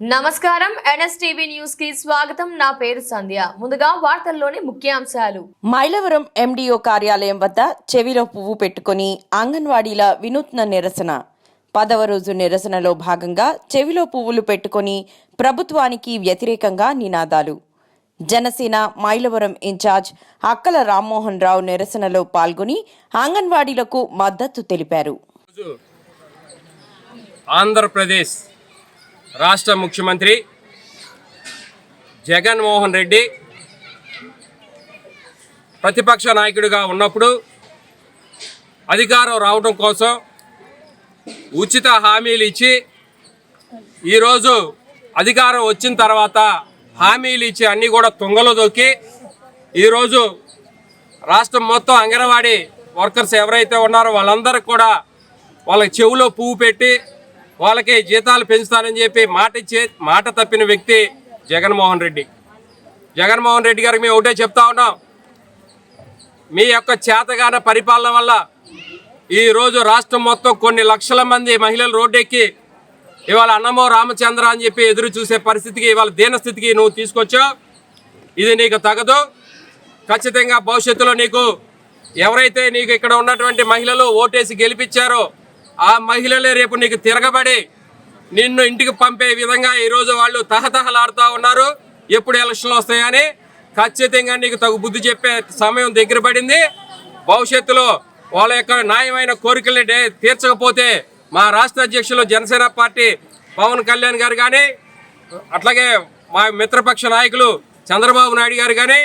నమస్కారం. ఎన్ఎస్టీవీ న్యూస్కి స్వాగతం. నా పేరు సంధ్య. ముందుగా వార్తల్లోని ముఖ్యాంశాలు. మైలవరం ఎండిఓ కార్యాలయం వద్ద చెవిలో పువ్వు పెట్టుకుని అంగన్వాడీల వినూత్న నిరసన. పదవ రోజు నిరసనలో భాగంగా చెవిలో పువ్వులు పెట్టుకుని ప్రభుత్వానికి వ్యతిరేకంగా నినాదాలు. జనసేన మైలవరం ఇన్ఛార్జ్ అక్కల రామ్మోహన్ రావు నిరసనలో పాల్గొని అంగన్వాడీలకు మద్దతు తెలిపారు. ఆంధ్రప్రదేశ్ రాష్ట్ర ముఖ్యమంత్రి జగన్మోహన్ రెడ్డి ప్రతిపక్ష నాయకుడిగా ఉన్నప్పుడు అధికారం రావడం కోసం ఉచిత హామీలు ఇచ్చి ఈరోజు అధికారం వచ్చిన తర్వాత హామీలు ఇచ్చి అన్నీ కూడా తుంగలో దొక్కి ఈరోజు రాష్ట్రం మొత్తం అంగన్వాడీ వర్కర్స్ ఎవరైతే ఉన్నారో వాళ్ళందరికీ కూడా వాళ్ళ చెవులో పువ్వు పెట్టి వాళ్ళకి జీతాలు పెంచుతానని చెప్పి మాట ఇచ్చే మాట తప్పిన వ్యక్తి జగన్మోహన్ రెడ్డి. జగన్మోహన్ రెడ్డి గారికి మేము ఒకటే చెప్తా ఉన్నాం. మీ యొక్క చేతగాన పరిపాలన వల్ల ఈరోజు రాష్ట్రం మొత్తం కొన్ని లక్షల మంది మహిళలు రోడ్డెక్కి ఇవాళ అన్నమో రామచంద్ర అని చెప్పి ఎదురు చూసే పరిస్థితికి ఇవాళ దీనస్థితికి నువ్వు తీసుకొచ్చావు. ఇది నీకు తగదు. ఖచ్చితంగా భవిష్యత్తులో నీకు ఎవరైతే నీకు ఇక్కడ ఉన్నటువంటి మహిళలు ఓటేసి గెలిపించారో ఆ మహిళలే రేపు నీకు తిరగబడి నిన్ను ఇంటికి పంపే విధంగా ఈరోజు వాళ్ళు తహతహలాడుతూ ఉన్నారు. ఎప్పుడు ఎలక్షన్లు వస్తాయని ఖచ్చితంగా నీకు తగు బుద్ధి చెప్పే సమయం దగ్గర పడింది. భవిష్యత్తులో వాళ్ళ యొక్క న్యాయమైన కోరికల్ని తీర్చకపోతే మా రాష్ట్ర అధ్యక్షులు జనసేన పార్టీ పవన్ కళ్యాణ్ గారు కానీ అట్లాగే మా మిత్రపక్ష నాయకులు చంద్రబాబు నాయుడు గారు కానీ